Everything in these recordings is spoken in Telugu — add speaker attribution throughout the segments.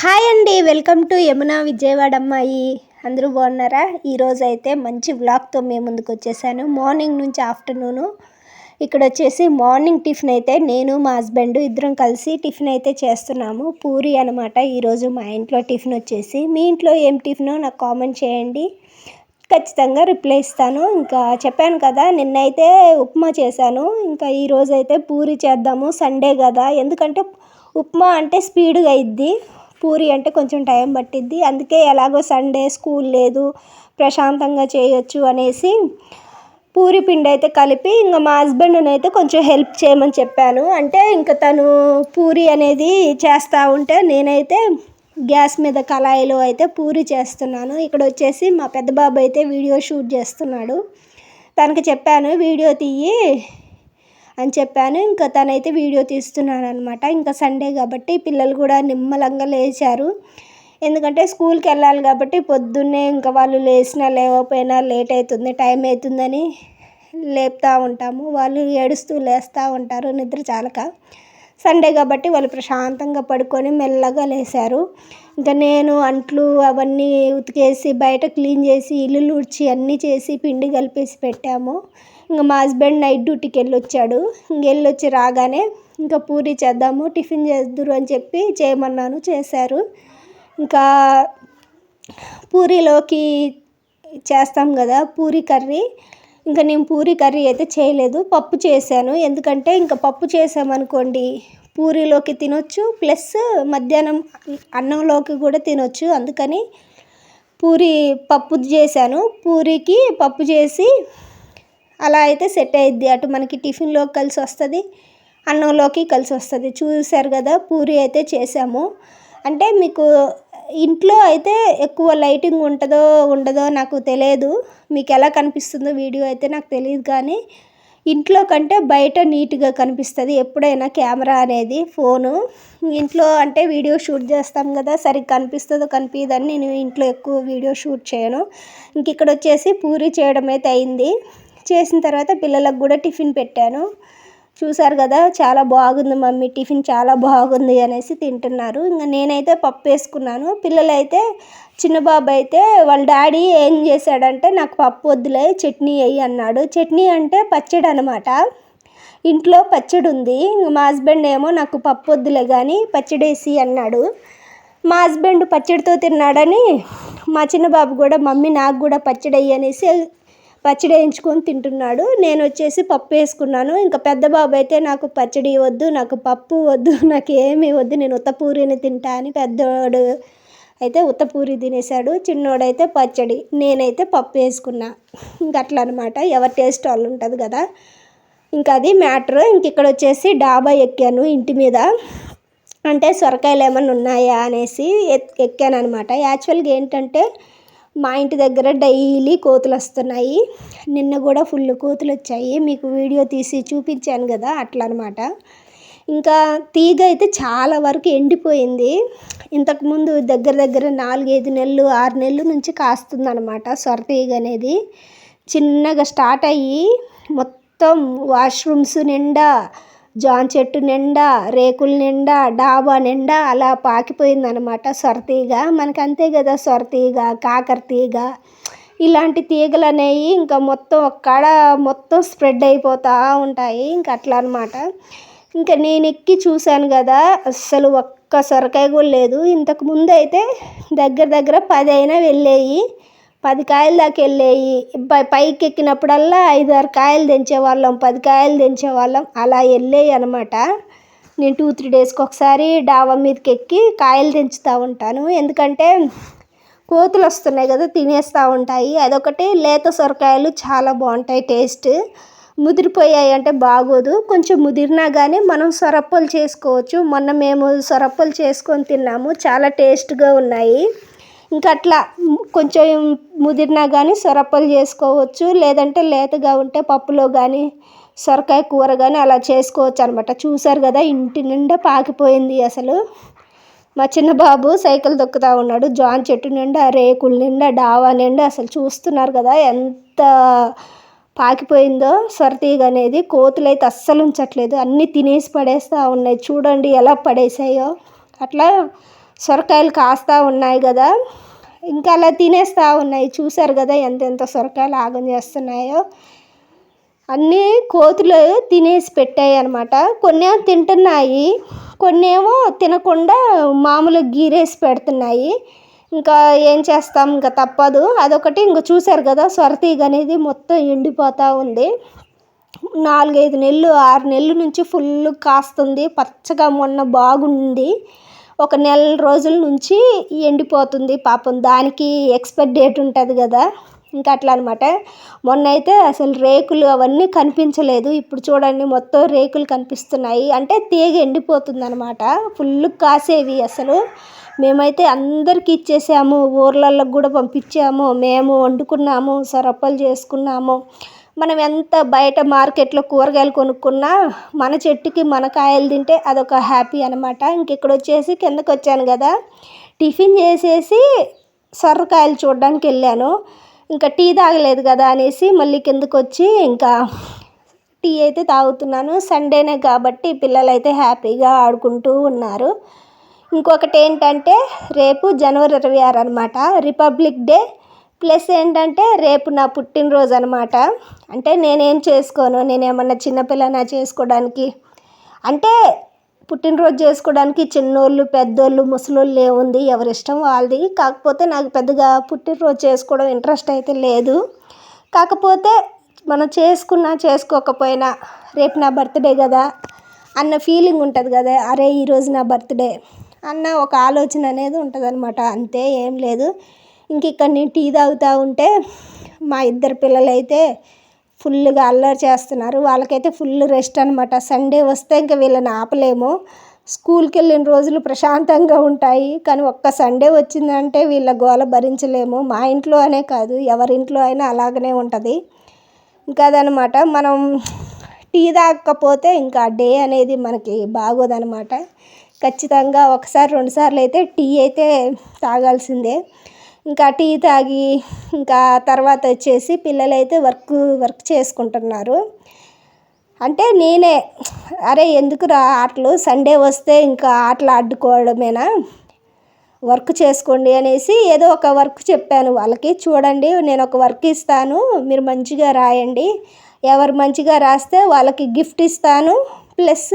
Speaker 1: హాయ్ అండి వెల్కమ్ టు యమున విజయవాడ అమ్మాయి అందరూ బాగున్నారా? ఈరోజు అయితే మంచి వ్లాగ్తో మేము ముందుకు వచ్చేసాను. మార్నింగ్ నుంచి ఆఫ్టర్నూను. ఇక్కడ వచ్చేసి మార్నింగ్ టిఫిన్ అయితే నేను మా హస్బెండ్ ఇద్దరం కలిసి టిఫిన్ అయితే చేస్తున్నాము. పూరి అనమాట ఈరోజు మా ఇంట్లో టిఫిన్ వచ్చేసి. మీ ఇంట్లో ఏం టిఫినో నాకు కామెంట్ చేయండి. ఖచ్చితంగా రిప్లై ఇస్తాను. ఇంకా చెప్పాను కదా నిన్నైతే ఉప్మా చేశాను. ఇంకా ఈరోజు అయితే పూరి చేద్దాము. సండే కదా. ఎందుకంటే ఉప్మా అంటే స్పీడ్గా ఇద్ది. పూరి అంటే కొంచెం టైం పట్టిద్ది. అందుకే ఎలాగో సండే స్కూల్ లేదు ప్రశాంతంగా చేయొచ్చు అనేసి పూరి పిండి అయితే కలిపి ఇంకా మా హస్బెండ్ని అయితే కొంచెం హెల్ప్ చేయమని చెప్పాను. అంటే ఇంకా తను పూరి అనేది చేస్తూ ఉంటే నేనైతే గ్యాస్ మీద కళాయిలో అయితే పూరి చేస్తున్నాను. ఇక్కడ వచ్చేసి మా పెద్ద బాబు అయితే వీడియో షూట్ చేస్తున్నాడు. తనకి చెప్పాను వీడియో తీయి అని చెప్పాను. ఇంకా తనైతే వీడియో తీస్తున్నాను అనమాట ఇంకా సండే కాబట్టి పిల్లలు కూడా నిమ్మలంగా లేచారు. ఎందుకంటే స్కూల్కి వెళ్ళాలి కాబట్టి పొద్దున్నే ఇంకా వాళ్ళు లేచినా లేవకపోయినా లేట్ అవుతుంది టైం అవుతుందని లేపుతూ ఉంటాము. వాళ్ళు ఏడుస్తూ లేస్తూ ఉంటారు నిద్ర చాలక. సండే కాబట్టి వాళ్ళు ప్రశాంతంగా పడుకొని మెల్లగా లేశారు. ఇంకా నేను అంట్లు అవన్నీ ఉతికేసి బయట క్లీన్ చేసి ఇల్లు ఊడ్చి అన్నీ చేసి పిండి కలిపేసి పెట్టాము. ఇంకా మా హస్బెండ్ నైట్ డ్యూటీకి వెళ్ళొచ్చాడు. ఇంక వెళ్ళొచ్చి రాగానే ఇంకా పూరి చేద్దాము టిఫిన్ చేద్దురు అని చెప్పి చేయమన్నాను చేశారు. ఇంకా పూరీలోకి చేస్తాం కదా పూరి కర్రీ. ఇంకా నేను పూరి కర్రీ అయితే చేయలేదు పప్పు చేశాను. ఎందుకంటే ఇంకా పప్పు చేసామనుకోండి పూరీలోకి తినొచ్చు ప్లస్ మధ్యాహ్నం అన్నంలోకి కూడా తినొచ్చు. అందుకని పూరి పప్పు చేశాను. పూరికి పప్పు చేసి అలా అయితే సెట్ అయ్యిద్ది అటు మనకి టిఫిన్లోకి కలిసి వస్తుంది అన్నంలోకి కలిసి వస్తుంది. చూసారు కదా పూరి అయితే చేసాము. అంటే మీకు ఇంట్లో అయితే ఎక్కువ లైటింగ్ ఉంటుందో ఉండదో నాకు తెలియదు. మీకు ఎలా కనిపిస్తుందో వీడియో అయితే నాకు తెలియదు కానీ ఇంట్లో కంటే బయట నీట్గా కనిపిస్తుంది ఎప్పుడైనా కెమెరా అనేది ఫోను. ఇంట్లో అంటే వీడియో షూట్ చేస్తాం కదా సరిగ్గా కనిపిస్తుందో కనిపించదని నేను ఇంట్లో ఎక్కువ వీడియో షూట్ చేయను. ఇంక ఇక్కడ వచ్చేసి పూరి చేయడం అయితే అయింది. చేసిన తర్వాత పిల్లలకు కూడా టిఫిన్ పెట్టాను. చూసారు కదా చాలా బాగుంది మమ్మీ టిఫిన్ చాలా బాగుంది అనేసి తింటున్నారు. ఇంకా నేనైతే పప్పు వేసుకున్నాను. పిల్లలైతే చిన్న బాబు అయితే వాళ్ళ డాడీ ఏం చేశాడంటే నాకు పప్పు వద్దులే చట్నీ వేయి అన్నాడు. చట్నీ అంటే పచ్చడి అనమాట ఇంట్లో పచ్చడి ఉంది. మా హస్బెండ్ ఏమో నాకు పప్పు వద్దులే కానీ పచ్చడి వేసి అన్నాడు. మా హస్బెండ్ పచ్చడితో తిన్నాడని మా చిన్న బాబు కూడా మమ్మీ నాకు కూడా పచ్చడి అయ్యి అనేసి పచ్చడి వేయించుకొని తింటున్నాడు. నేను వచ్చేసి పప్పు వేసుకున్నాను. ఇంకా పెద్ద బాబు అయితే నాకు పచ్చడి వద్దు నాకు పప్పు వద్దు నాకు ఏమీ వద్దు నేను ఉత్తపూరిని తింటా అని పెద్దోడు అయితే ఉత్తపూరి తినేశాడు. చిన్నోడైతే పచ్చడి నేనైతే పప్పు వేసుకున్నా. ఇంక అట్లా అనమాట ఎవరి టేస్ట్ వాళ్ళు ఉంటుంది కదా. ఇంకా అది మ్యాటర్. ఇంక ఇక్కడ వచ్చేసి డాబా ఎక్కాను ఇంటి మీద. అంటే సొరకాయలు ఏమైనా ఉన్నాయా అనేసి ఎక్కాను అనమాట యాక్చువల్గా ఏంటంటే మా ఇంటి దగ్గర డైలీ కోతులు వస్తున్నాయి. నిన్న కూడా ఫుల్ కోతులు వచ్చాయి. మీకు వీడియో తీసి చూపించాను కదా అట్లా అనమాట ఇంకా తీగ అయితే చాలా వరకు ఎండిపోయింది. ఇంతకుముందు దగ్గర దగ్గర నాలుగైదు నెలలు ఆరు నెలల నుంచి కాస్తుందనమాట సొర తీగ అనేది. చిన్నగా స్టార్ట్ అయ్యి మొత్తం వాష్రూమ్స్ నిండా జాన్ చెట్టు నిండా రేకుల నిండా డాబా నిండా అలా పాకిపోయిందనమాట సొరతీగ. మనకు అంతే కదా సొరతీగ కాకర తీగ ఇలాంటి తీగలు అనేవి ఇంకా మొత్తం ఒక్కడ మొత్తం స్ప్రెడ్ అయిపోతూ ఉంటాయి. ఇంకా అట్లా అనమాట ఇంకా నేను ఎక్కి చూశాను కదా అస్సలు ఒక్క సొరకాయ కూడా లేదు. ఇంతకు ముందు అయితే దగ్గర దగ్గర పది అయినా వెళ్ళేవి పది కాయల దాకా వెళ్ళేవి పైకి ఎక్కినప్పుడల్లా ఐదు ఆరు కాయలు తెంచేవాళ్ళం పది కాయలు తెంచేవాళ్ళం. అలా వెళ్ళేవి అనమాట నేను టూ త్రీ డేస్కి ఒకసారి డాబా మీదకి ఎక్కి కాయలు తెంచుతూ ఉంటాను. ఎందుకంటే కోతులు వస్తున్నాయి కదా తినేస్తూ ఉంటాయి. అదొకటి. లేత సొరకాయలు చాలా బాగుంటాయి టేస్ట్ ముదిరిపోయాయి అంటే బాగోదు. కొంచెం ముదిరినా కానీ మనం సొరప్పలు చేసుకోవచ్చు. మొన్న మేము సొరప్పలు చేసుకొని తిన్నాము. చాలా టేస్ట్గా ఉన్నాయి. ఇంకా అట్లా కొంచెం ముదిరినా కానీ సొరప్పలు చేసుకోవచ్చు. లేదంటే లేతగా ఉంటే పప్పులో కానీ సొరకాయ కూర కానీ అలా చేసుకోవచ్చు అనమాట చూసారు కదా ఇంటి నిండా పాకిపోయింది అసలు. మా చిన్న బాబు సైకిల్ దొక్కుతూ ఉన్నాడు. జాన్ చెట్టు నిండా రేకుల నిండా డావా నిండా అసలు చూస్తున్నారు కదా ఎంత పాకిపోయిందో. సొరతీగ అనేది కోతులు అయితే అస్సలు ఉంచట్లేదు. అన్నీ తినేసి పడేస్తూ ఉన్నాయి. చూడండి ఎలా పడేసాయో అట్లా సొరకాయలు కాస్తూ ఉన్నాయి కదా. ఇంకా అలా తినేస్తూ ఉన్నాయి. చూశారు కదా ఎంతెంత సొరకాయలు ఆగం చేస్తున్నాయో. అన్నీ కోతులు తినేసి పెట్టాయి అనమాట కొన్ని తింటున్నాయి కొన్ని ఏమో తినకుండా మామూలు గీరేసి పెడుతున్నాయి. ఇంకా ఏం చేస్తాం? ఇంకా తప్పదు. అదొకటి ఇంకా చూశారు కదా సొరతీగ అనేది మొత్తం ఎండిపోతూ ఉంది. నాలుగైదు నెలలు ఆరు నెలల నుంచి ఫుల్ కాస్తుంది. పచ్చగా మొన్న బాగుంది. ఒక నెల రోజుల నుంచి ఎండిపోతుంది పాపం. దానికి ఎక్స్పైర్ డేట్ ఉంటుంది కదా. ఇంకా అట్లా అనమాట మొన్న అయితే అసలు రేకులు అవన్నీ కనిపించలేదు. ఇప్పుడు చూడండి మొత్తం రేకులు కనిపిస్తున్నాయి. అంటే తీగ ఎండిపోతుంది అనమాట ఫుల్ కాసేవి అసలు. మేమైతే అందరికి ఇచ్చేసాము. ఊర్లలోకి కూడా పంపించాము. మేము వండుకున్నాము సరప్పలు చేసుకున్నాము. మనం ఎంత బయట మార్కెట్లో కూరగాయలు కొనుక్కున్నా మన చెట్టుకి మన కాయలు తింటే అదొక హ్యాపీ అనమాట ఇంకెక్కడ వచ్చేసి కిందకు వచ్చాను కదా. టిఫిన్ చేసేసి సొర్రకాయలు చూడడానికి వెళ్ళాను. ఇంకా టీ తాగలేదు కదా అనేసి మళ్ళీ కిందకు వచ్చి ఇంకా టీ అయితే తాగుతున్నాను. సండేనే కాబట్టి పిల్లలు అయితే హ్యాపీగా ఆడుకుంటూ ఉన్నారు. ఇంకొకటి ఏంటంటే రేపు జనవరి ఇరవై ఆరు అనమాట రిపబ్లిక్ డే. ప్లస్ ఏంటంటే రేపు నా పుట్టినరోజు అనమాట అంటే నేనేం చేసుకోను? నేనేమన్నా చిన్నపిల్లనా చేసుకోవడానికి? అంటే పుట్టినరోజు చేసుకోవడానికి చిన్నోళ్ళు పెద్దోళ్ళు ముసలోళ్ళు ఏముంది ఎవరి ఇష్టం వాళ్ళది. కాకపోతే నాకు పెద్దగా పుట్టినరోజు చేసుకోవడం ఇంట్రెస్ట్ అయితే లేదు. కాకపోతే మనం చేసుకున్నా చేసుకోకపోయినా రేపు నా బర్త్డే కదా అన్న ఫీలింగ్ ఉంటుంది కదా. అరే ఈరోజు నా బర్త్డే అన్న ఒక ఆలోచన అనేది ఉంటుంది అనమాట అంతే ఏం లేదు. ఇంక ఇక్కడ నేను టీ తాగుతూ ఉంటే మా ఇద్దరు పిల్లలైతే ఫుల్గా అల్లరి చేస్తున్నారు. వాళ్ళకైతే ఫుల్ రెస్ట్ అనమాట సండే వస్తే ఇంకా వీళ్ళని ఆపలేము. స్కూల్కి వెళ్ళిన రోజులు ప్రశాంతంగా ఉంటాయి. కానీ ఒక్క సండే వచ్చిందంటే వీళ్ళ గోల భరించలేము. మా ఇంట్లో అనే కాదు ఎవరింట్లో అయినా అలాగనే ఉంటుంది. ఇంకా అదనమాట మనం టీ తాగకపోతే ఇంకా డే అనేది మనకి బాగోదనమాట ఖచ్చితంగా ఒకసారి రెండుసార్లు అయితే టీ అయితే తాగాల్సిందే. ఇంకా టీ తాగి ఇంకా తర్వాత వచ్చేసి పిల్లలైతే వర్క్ వర్క్ చేసుకుంటున్నారు. అంటే నేనే అరే ఎందుకురా ఆటలు? సండే వస్తే ఇంకా ఆటలు ఆడుకోవడమేనా? వర్క్ చేసుకోండి అనేసి ఏదో ఒక వర్క్ చెప్పాను వాళ్ళకి. చూడండి నేను ఒక వర్క్ ఇస్తాను మీరు మంచిగా రాయండి. ఎవరు మంచిగా రాస్తే వాళ్ళకి గిఫ్ట్ ఇస్తాను. ప్లస్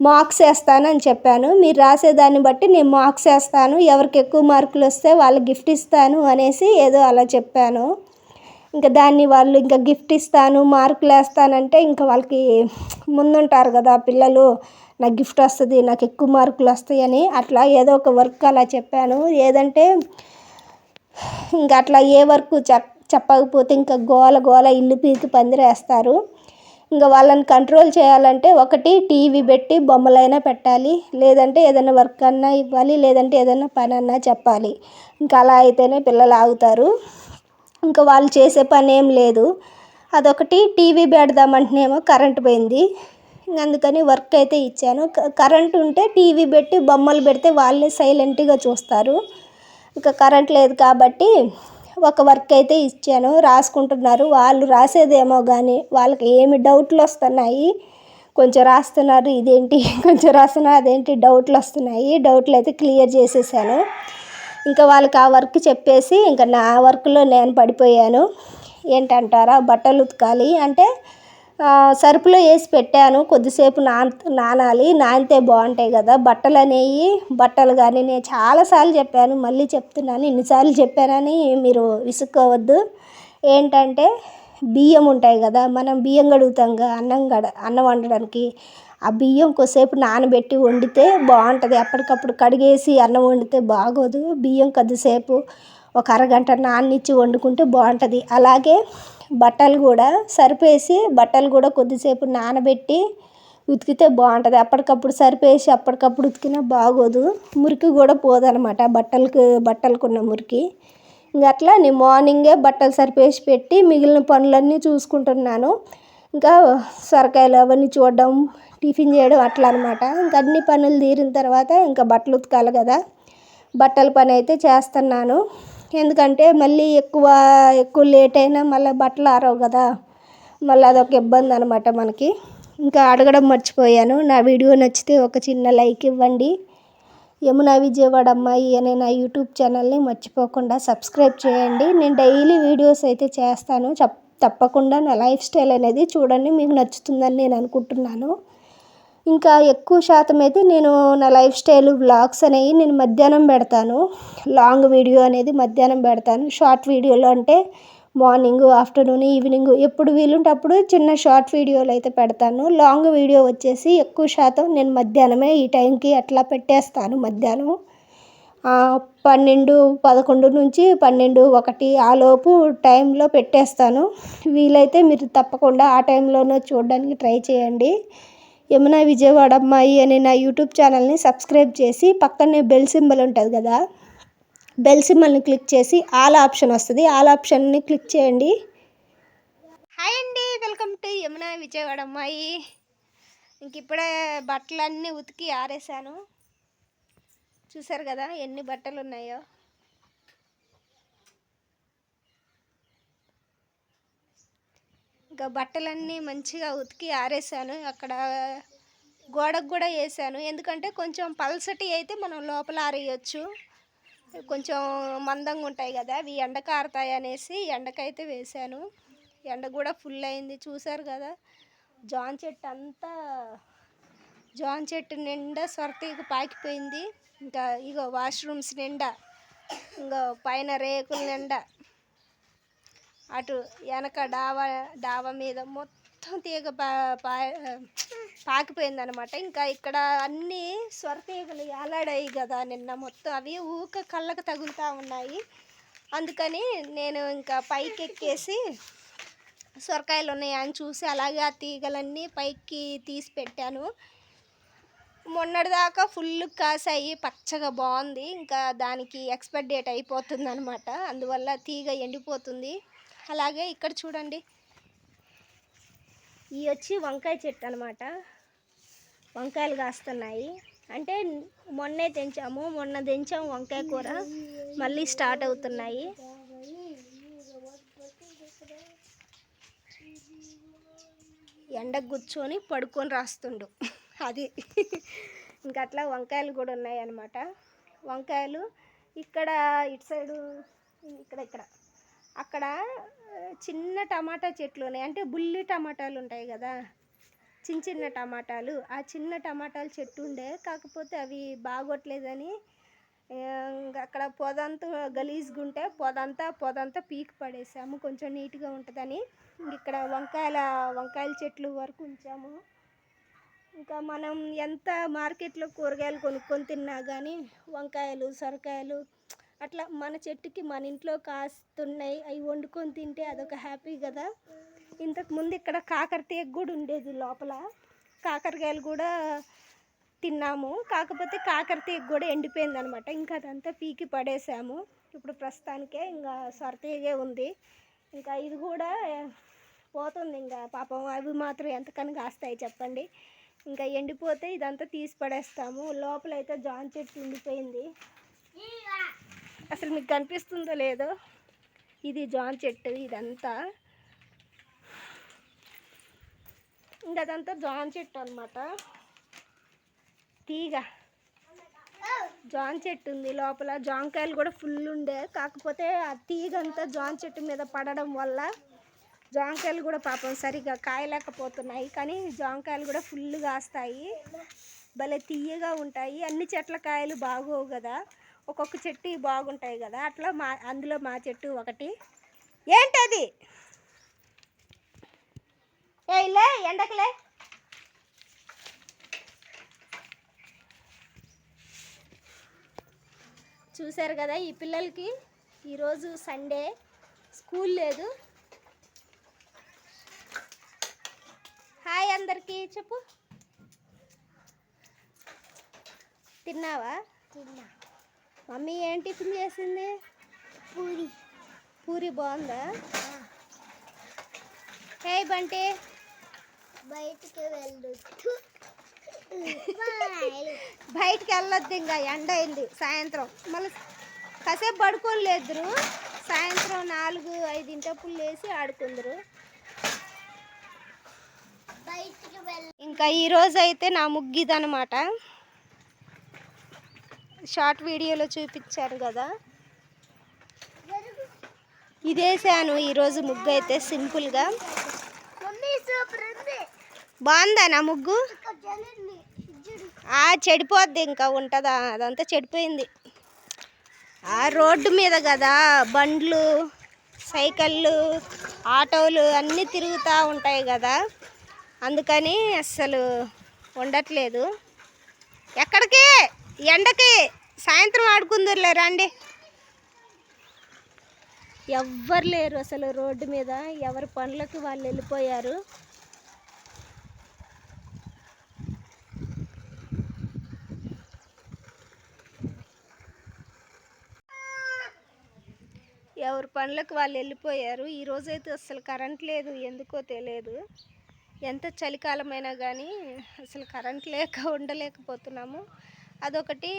Speaker 1: మార్క్స్ వేస్తాను అని చెప్పాను. మీరు రాసేదాన్ని బట్టి నేను మార్క్స్ వేస్తాను. ఎవరికి ఎక్కువ మార్కులు వస్తే వాళ్ళకి గిఫ్ట్ ఇస్తాను అనేసి ఏదో అలా చెప్పాను. ఇంకా దాన్ని వాళ్ళు ఇంకా గిఫ్ట్ ఇస్తాను మార్కులు వేస్తానంటే ఇంకా వాళ్ళకి ముందుంటారు కదా పిల్లలు నాకు గిఫ్ట్ వస్తుంది నాకు ఎక్కువ మార్కులు వస్తాయని అట్లా ఏదో ఒక వర్క్ అలా చెప్పాను. ఏదంటే ఇంకా అట్లా ఏ వర్క్ చెప్ చెప్పకపోతే ఇంకా గోల గోల ఇల్లు పీకి పందిరేస్తారు. ఇంకా వాళ్ళని కంట్రోల్ చేయాలంటే ఒకటి టీవీ పెట్టి బొమ్మలైనా పెట్టాలి లేదంటే ఏదైనా వర్క్ అన్నా ఇవ్వాలి లేదంటే ఏదైనా పని అన్నా చెప్పాలి. ఇంకా అలా అయితేనే పిల్లలు ఆగుతారు. ఇంకా వాళ్ళు చేసే పని ఏం లేదు. అదొకటి టీవీ పెడదామంటేనేమో కరెంట్ పోయింది. అందుకని వర్క్ అయితే ఇచ్చాను. కరెంట్ ఉంటే టీవీ పెట్టి బొమ్మలు పెడితే వాళ్ళే సైలెంట్గా చూస్తారు. ఇంకా కరెంట్ లేదు కాబట్టి ఒక వర్క్ అయితే ఇచ్చాను రాసుకుంటున్నారు. వాళ్ళు రాసేదేమో కానీ వాళ్ళకి ఏమి డౌట్లు వస్తున్నాయి. కొంచెం రాస్తున్నారు ఇదేంటి? కొంచెం రాస్తున్నారు అదేంటి? డౌట్లు వస్తున్నాయి. డౌట్లు అయితే క్లియర్ చేసేసాను. ఇంకా వాళ్ళకి ఆ వర్క్ చెప్పేసి ఇంకా నా వర్క్లో నేను పడిపోయాను. ఏంటంటారా? బట్టలు ఉతకాలి అంటే సరుపులో వేసి పెట్టాను. కొద్దిసేపు నాన నానాలి. నానితే బాగుంటాయి కదా. బట్టలు అనేవి బట్టలు కానీ నేను చాలాసార్లు చెప్పాను. మళ్ళీ చెప్తున్నాను. ఇన్నిసార్లు చెప్పానని మీరు విసుక్కోవద్దు. ఏంటంటే బియ్యం ఉంటాయి కదా. మనం బియ్యం కడుగుతాంగా అన్నం గడ అన్నం వండడానికి. ఆ బియ్యం కొద్దిసేపు నానబెట్టి వండితే బాగుంటుంది. అప్పటికప్పుడు కడిగేసి అన్నం వండితే బాగోదు. బియ్యం కొద్దిసేపు ఒక అరగంట నాననిచ్చి వండుకుంటే బాగుంటుంది. అలాగే బట్టలు కూడా సరిపేసి బట్టలు కూడా కొద్దిసేపు నానబెట్టి ఉతికితే బాగుంటుంది. అప్పటికప్పుడు సరిపేసి అప్పటికప్పుడు ఉతికినా బాగోదు. మురికి కూడా పోదనమాట బట్టలకు బట్టలకున్న మురికి. ఇంకా అట్లా నేను మార్నింగే బట్టలు సరిపేసి పెట్టి మిగిలిన పనులన్నీ చూసుకుంటున్నాను. ఇంకా సొరకాయలు అవన్నీ చూడడం టిఫిన్ చేయడం అట్లా అనమాట ఇంకా అన్ని పనులు తీరిన తర్వాత ఇంకా బట్టలు ఉతకాలి కదా. బట్టల పని అయితే చేస్తున్నాను. ఎందుకంటే మళ్ళీ ఎక్కువ ఎక్కువ లేట్ అయినా మళ్ళీ బట్టలు ఆరవు కదా. మళ్ళీ అదొక ఇబ్బంది అనమాట మనకి. ఇంకా అడగడం మర్చిపోయాను. నా వీడియో నచ్చితే ఒక చిన్న లైక్ ఇవ్వండి. యమున విజయవాడ అమ్మాయి అనే నా యూట్యూబ్ ఛానల్ని మర్చిపోకుండా సబ్స్క్రైబ్ చేయండి. నేను డైలీ వీడియోస్ అయితే చేస్తాను. తప్పకుండా నా లైఫ్ స్టైల్ అనేది చూడండి. మీకు నచ్చుతుందని నేను అనుకుంటున్నాను. ఇంకా ఎక్కువ శాతం అయితే నేను నా లైఫ్ స్టైల్ వ్లాగ్స్ అనేవి నేను మధ్యాహ్నం పెడతాను. లాంగ్ వీడియో అనేది మధ్యాహ్నం పెడతాను. షార్ట్ వీడియోలో అంటే మార్నింగ్ ఆఫ్టర్నూన్ ఈవినింగ్ ఎప్పుడు వీలుంటే అప్పుడు చిన్న షార్ట్ వీడియోలు అయితే పెడతాను. లాంగ్ వీడియో వచ్చేసి ఎక్కువ శాతం నేను మధ్యాహ్నమే ఈ టైంకి అట్లా పెట్టేస్తాను మధ్యాహ్నం. పన్నెండు పదకొండు నుంచి పన్నెండు ఒకటి ఆ లోపు టైంలో పెట్టేస్తాను. వీలైతే మీరు తప్పకుండా ఆ టైంలోనే చూడడానికి ట్రై చేయండి. యమున విజయవాడ అమ్మాయి అనే నా యూట్యూబ్ ఛానల్ని సబ్స్క్రైబ్ చేసి పక్కనే బెల్ సింబల్ ఉంటుంది కదా బెల్ సింబల్ని క్లిక్ చేసి ఆల్ ఆప్షన్ వస్తుంది. ఆల్ ఆప్షన్ని క్లిక్ చేయండి. హాయ్ అండి వెల్కమ్ టు యమున విజయవాడ అమ్మాయి. ఇంక ఇప్పుడే బట్టలన్నీ ఉతికి ఆరేసాను. చూసారు కదా ఎన్ని బట్టలు ఉన్నాయో? బట్టలన్నీ మంచిగా ఉతికి ఆరేసాను. అక్కడ గోడకు కూడా వేసాను. ఎందుకంటే కొంచెం పల్సటి అయితే మనం లోపల ఆరేయచ్చు. కొంచెం మందంగా ఉంటాయి కదా అవి ఎండకు ఆరుతాయి అనేసి ఎండకైతే వేసాను. ఎండ కూడా ఫుల్ అయింది. చూశారు కదా జాన్ చెట్టు అంతా జాన్ చెట్టు నిండా సొరతీగ పాకిపోయింది. ఇంకా ఇగో వాష్రూమ్స్ నిండా ఇంకా పైన రేకుల నిండా అటు వెనక డాబా డాబా మీద మొత్తం తీగ పా పా పాకిపోయింది అనమాట ఇంకా ఇక్కడ అన్నీ సొరతీగలు ఏలాడాయి కదా నిన్న మొత్తం. అవి ఊక కళ్ళకు తగులుతూ ఉన్నాయి. అందుకని నేను ఇంకా పైకి ఎక్కేసి సొరకాయలు ఉన్నాయి అని చూసి అలాగే ఆ తీగలన్నీ పైకి తీసి పెట్టాను. మొన్నటిదాకా ఫుల్ కాసాయి పచ్చగా బాగుంది. ఇంకా దానికి ఎక్స్పైర్ డేట్ అయిపోతుంది అనమాట అందువల్ల తీగ ఎండిపోతుంది. అలాగే ఇక్కడ చూడండి. ఇవి వచ్చి వంకాయ చెట్టు అనమాట వంకాయలు కాస్తున్నాయి. అంటే మొన్నే తెంచాము మొన్న తెంచాము వంకాయ కూర. మళ్ళీ స్టార్ట్ అవుతున్నాయి. ఎండ కూర్చొని పడుకొని రాస్తుండు. అది ఇంకా అట్లా వంకాయలు కూడా ఉన్నాయి అన్నమాట వంకాయలు ఇక్కడ ఇటు సైడు ఇక్కడ ఇక్కడ. అక్కడ చిన్న టమాటా చెట్లు ఉన్నాయి. అంటే బుల్లి టమాటాలు ఉంటాయి కదా. చిన్న చిన్న టమాటాలు. ఆ చిన్న టమాటాలు చెట్టు ఉండే. కాకపోతే అవి బాగోట్లేదని ఇంకా అక్కడ పొదంతా గలీజ్గా ఉంటే పొదంతా పొదంతా పీక్ పడేసాము. కొంచెం నీట్గా ఉంటుందని. ఇక్కడ వంకాయల వంకాయల చెట్లు వరకు ఉంచాము. ఇంకా మనం ఎంత మార్కెట్లో కూరగాయలు కొనుక్కొని తిన్నా కానీ వంకాయలు సొరకాయలు అట్లా మన చెట్టుకి మన ఇంట్లో కాస్తున్నాయి అవి వండుకొని తింటే అదొక హ్యాపీ కదా. ఇంతకుముందు ఇక్కడ కాకరతీగ కూడా ఉండేది లోపల. కాకరకాయలు కూడా తిన్నాము. కాకపోతే కాకరతీగ కూడా ఎండిపోయింది అనమాట ఇంకా అదంతా పీకి పడేసాము. ఇప్పుడు ప్రస్తుతానికే ఇంకా సొరతీగే ఉంది. ఇంకా ఇది కూడా పోతుంది ఇంకా పాపం అవి మాత్రం ఎంతకని కాస్తాయి చెప్పండి. ఇంకా ఎండిపోతే ఇదంతా తీసి పడేస్తాము. లోపల అయితే జాన్ చెట్టు ఉండిపోయింది. అసలు మీకు కనిపిస్తుందో లేదో? ఇది జాన్ చెట్టు ఇదంతా. ఇంకా అదంతా జాన్ చెట్టు అనమాట తీగ. జాన్ చెట్టు ఉంది లోపల. జాంకాయలు కూడా ఫుల్ ఉండే. కాకపోతే ఆ తీగ అంతా జాన్ చెట్టు మీద పడడం వల్ల జాంకాయలు కూడా పాపం సరిగా కాయలేకపోతున్నాయి. కానీ జాంకాయలు కూడా ఫుల్ కాస్తాయి. భలే తీయగా ఉంటాయి. అన్ని చెట్ల కాయలు బాగోవు కదా. ఒక్కొక్క చెట్టు బాగుంటాయి కదా అట్లా మా అందులో మా చెట్టు ఒకటి. ఏంటది? ఏలే ఎండకలే. చూశారు కదా ఈ పిల్లలకి? ఈరోజు సండే స్కూల్ లేదు. హాయ్ అందరికీ చెప్పు. తిన్నావా?
Speaker 2: తిన్నా.
Speaker 1: మమ్మీ ఏం టిఫిన్ చేసింది?
Speaker 2: పూరి.
Speaker 1: పూరి బాగుందా? హే బంటి.
Speaker 2: బయటికి వెళ్ళొద్దు. బాయ్.
Speaker 1: బయటికి వెళ్ళొద్దు ఇంకా ఎండ అయింది సాయంత్రం. మళ్ళీ కాసేపు పడుకోలేదురు సాయంత్రం నాలుగు ఐదింటప్పుడు లేచి ఆడుకుందరు.
Speaker 2: బయటికి వెళ్ళ
Speaker 1: ఇంకా ఈరోజు అయితే నా ముగ్గిదనమాట షార్ట్ వీడియోలో చూపించాను కదా. ఇదేసాను ఈరోజు ముగ్గు అయితే సింపుల్గా బాగుందా నా ముగ్గు? చెడిపోద్ది ఇంకా ఉంటుందా? అదంతా చెడిపోయింది. ఆ రోడ్డు మీద కదా బండ్లు సైకిళ్ళు ఆటోలు అన్నీ తిరుగుతూ ఉంటాయి కదా. అందుకని అస్సలు ఉండట్లేదు. ఎక్కడికి? ఎండకి సాయంత్రం ఆడుకుందరులే రండి. ఎవ్వరు లేరు అసలు రోడ్డు మీద. ఎవరి పనులకు వాళ్ళు వెళ్ళిపోయారు. ఎవరి పనులకు వాళ్ళు వెళ్ళిపోయారు. ఈరోజైతే అసలు కరెంట్ లేదు. ఎందుకో తెలియదు. ఎంత చలికాలమైనా కానీ అసలు కరెంట్ లేక ఉండలేకపోతున్నాము. అదొకటి.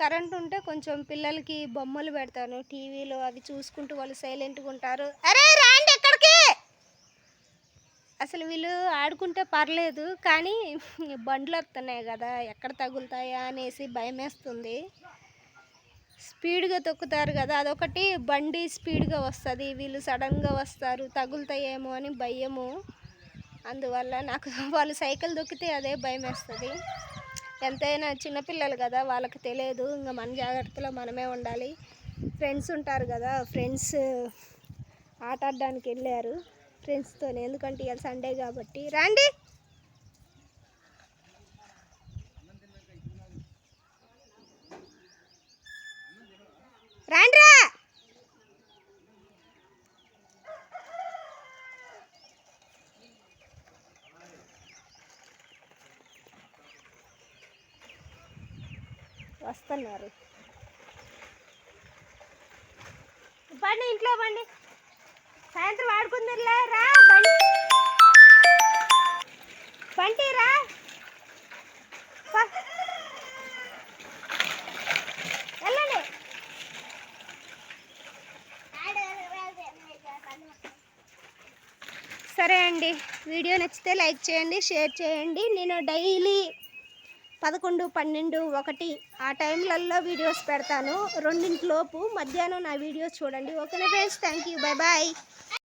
Speaker 1: కరెంట్ ఉంటే కొంచెం పిల్లలకి బొమ్మలు పెడతాను టీవీలో అవి చూసుకుంటూ వాళ్ళు సైలెంట్గా ఉంటారు. అరే రాండి ఎక్కడికి? అసలు వీళ్ళు ఆడుకుంటే పర్లేదు కానీ బండ్లు వస్తున్నాయి కదా ఎక్కడ తగులుతాయా అనేసి భయమేస్తుంది. స్పీడ్గా తొక్కుతారు కదా అదొకటి. బండి స్పీడ్గా వస్తుంది వీళ్ళు సడన్గా వస్తారు తగులుతాయేమో అని భయము. అందువల్ల నాకు వాళ్ళు సైకిల్ దొక్కితే అదే భయం వేస్తుంది ఎంతైనా చిన్నపిల్లలు కదా వాళ్ళకి తెలియదు. ఇంకా మన జాగ్రత్తలో మనమే ఉండాలి. ఫ్రెండ్స్ ఉంటారు కదా ఫ్రెండ్స్ ఆట ఆడడానికి వెళ్ళారు ఫ్రెండ్స్తో ఎందుకంటే ఇవాళ సండే కాబట్టి. రండి! రాండ్రా! వస్తున్నారు బండి ఇంట్లో బండి. సాయంత్రం ఆడుకుందరులే రా బండి. బండి రా. వెళ్ళండి. సరే అండి. వీడియో నచ్చితే లైక్ చేయండి షేర్ చేయండి. నేను డైలీ పదకొండు పన్నెండు ఒకటి ఆ టైంలలో వీడియోస్ పెడతాను. రెండింటిలోపు మధ్యాహ్నం నా వీడియోస్ చూడండి. ఓకేనా friends? Thank you bye bye.